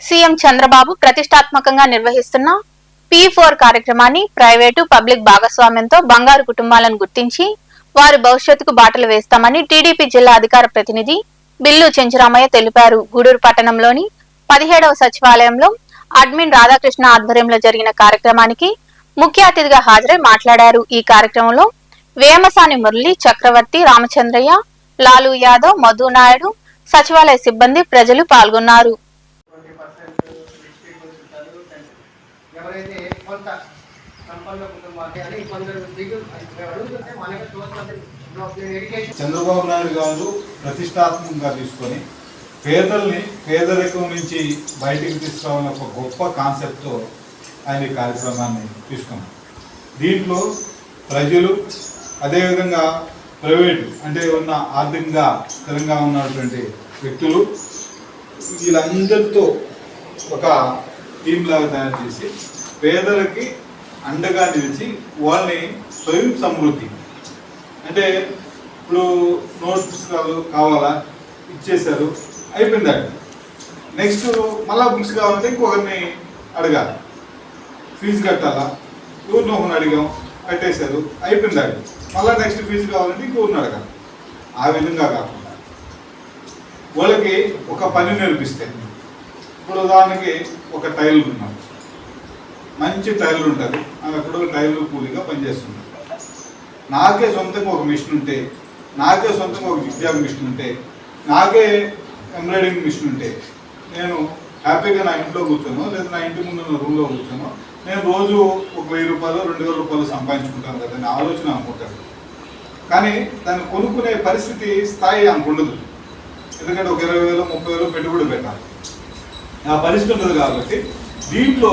CM Chandrababu ప్రతిష్టాత్మకంగా నిర్వహిస్తున్న P four కార్యక్రమాన్ని ప్రైవేటు పబ్లిక్ భాగస్వామ్యంతో బంగారు కుటుంబాలను గుర్తించి వారి భవిష్యత్తుకు బాటలు వేస్తామని టీడీపీ జిల్లా అధికార ప్రతినిధి బిల్లు చెంచురామయ్య తెలిపారు. గూడూరు పట్టణంలోని పదిహేడవ సచివాలయంలో అడ్మిన్ రాధాకృష్ణ ఆధ్వర్యంలో జరిగిన కార్యక్రమానికి ముఖ్య అతిథిగా హాజరై మాట్లాడారు. ఈ కార్యక్రమంలో వేమసాని మురళి చక్రవర్తి రామచంద్రయ్య లాలు యాదవ్ మధు నాయుడు సచివాలయ సిబ్బంది ప్రజలు పాల్గొన్నారు. కొంత సంపన్న కుటుంబాలు అని కొందరు అడుగుతుంటే మనకి చూస్తుంది చంద్రబాబు నాయుడు గారు ప్రతిష్టాత్మకంగా తీసుకొని పేదల్ని పేదరికం నుంచి బయటికి తీసుకురావాలని ఒక గొప్ప కాన్సెప్ట్తో ఆయన ఈ కార్యక్రమాన్ని తీసుకున్నాం దీంట్లో ప్రజలు అదేవిధంగా ప్రైవేటు అంటే ఉన్న ఆర్థికంగా స్థిరంగా ఉన్నటువంటి వ్యక్తులు వీళ్ళందరితో ఒక టీం లాగా తయారు చేసి పేదలకి అండగా నిలిచి వాళ్ళని స్వయం సమృద్ధి. అంటే ఇప్పుడు నోట్ పుస్తకాలు కావాలా? ఇచ్చేశారు. అయిపోయింది నెక్స్ట్ మళ్ళా బుక్స్ కావాలంటే ఇంకొకరిని అడగాలి. ఫీజు కట్టాలా? ఊరిని ఒకరిని అడిగాం కట్టేశారు. అయిపోయింది మళ్ళీ నెక్స్ట్ ఫీజు కావాలంటే ఇంకొకరిని అడగాలి. ఆ విధంగా కాకుండా. వాళ్ళకి ఒక పని నేర్పిస్తే. ఇప్పుడు ఉదాహరణకి ఒక టైలర్ ఉన్నాడు మంచి టైర్లు ఉంటుంది. ఆమె ఎక్కడో టైర్లు కూలీగా పనిచేస్తుంది. నాకే సొంతంగా ఒక మిషన్ ఉంటే నాకే సొంతంగా ఒక విద్యా మిషన్ ఉంటే నాకే ఎంబ్రాయిడింగ్ మిషన్ ఉంటే నేను హ్యాపీగా నా ఇంట్లో కూర్చోను లేదా నా ఇంటి ముందు ఉన్న రూమ్లో కూర్చోను. నేను రోజు ఒక వెయ్యి రూపాయలు రెండు వేల రూపాయలు సంపాదించుకుంటాను కదా అనే ఆలోచన అనుకుంటాను కానీ దాన్ని కొనుక్కునే పరిస్థితి స్థాయి ఆమెకు ఉండదు. ఎందుకంటే ఒక ఇరవై వేలు ముప్పై వేలు పెట్టుబడి పెట్టాలి. ఆ పరిస్థితి ఉండదు కాబట్టి దీంట్లో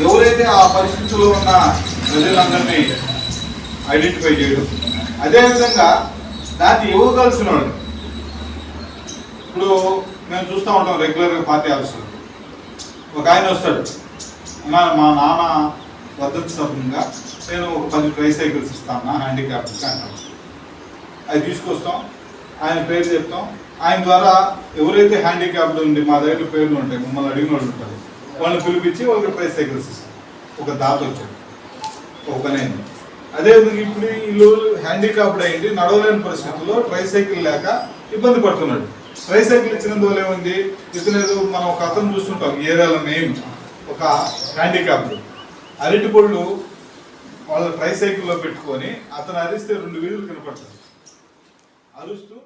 ఎవరైతే ఆ పరిస్థితుల్లో ఉన్న ప్రజలందరినీ ఐడెంటిఫై చేయడం. అదేవిధంగా దాన్ని ఇవ్వగలిసిన వాళ్ళు ఇప్పుడు మేము చూస్తూ ఉంటాం రెగ్యులర్గా పార్టీ ఆఫీసులో ఒక ఆయన వస్తాడు. "అన్నా, మా నాన్న వర్ధంతి సభ్యంగా నేను ఒక పది ట్రైసైకిల్స్ ఇస్తాను హ్యాండిక్యాప్కి అంటాను అది తీసుకొస్తాం. ఆయన పేరు చెప్తాం. ఆయన ద్వారా ఎవరైతే హ్యాండిక్యాప్డ్ ఉండి మా దగ్గర పేర్లు ఉంటాయి మమ్మల్ని అడిగిన వాళ్ళు ఉంటారు. వాళ్ళని పిలిపించి వాళ్ళకి ట్రైసైకిల్స్ ఇస్తాం ఒక దాత వచ్చాడు ఒక నేను. అదే అదేవిధంగా ఇప్పుడు వీళ్ళు హ్యాండిక్యాప్డ్ అయింది నడవలేని పరిస్థితుల్లో ట్రైసైకిల్ లేక ఇబ్బంది పడుతున్నాడు. ట్రైసైకిల్ ఇచ్చినందువల్ల ఏముంది? ఇతనేదో ఏదో మనం ఒక అతను చూస్తుంటాం ఈ ఏరియాలో మెయిన్ ఒక హ్యాండిక్యాప్డ్ అరటి పళ్ళు వాళ్ళ ట్రైసైకిల్లో పెట్టుకొని అతను అరిస్తే రెండు వీధులు కనపడతారు అరుస్తూ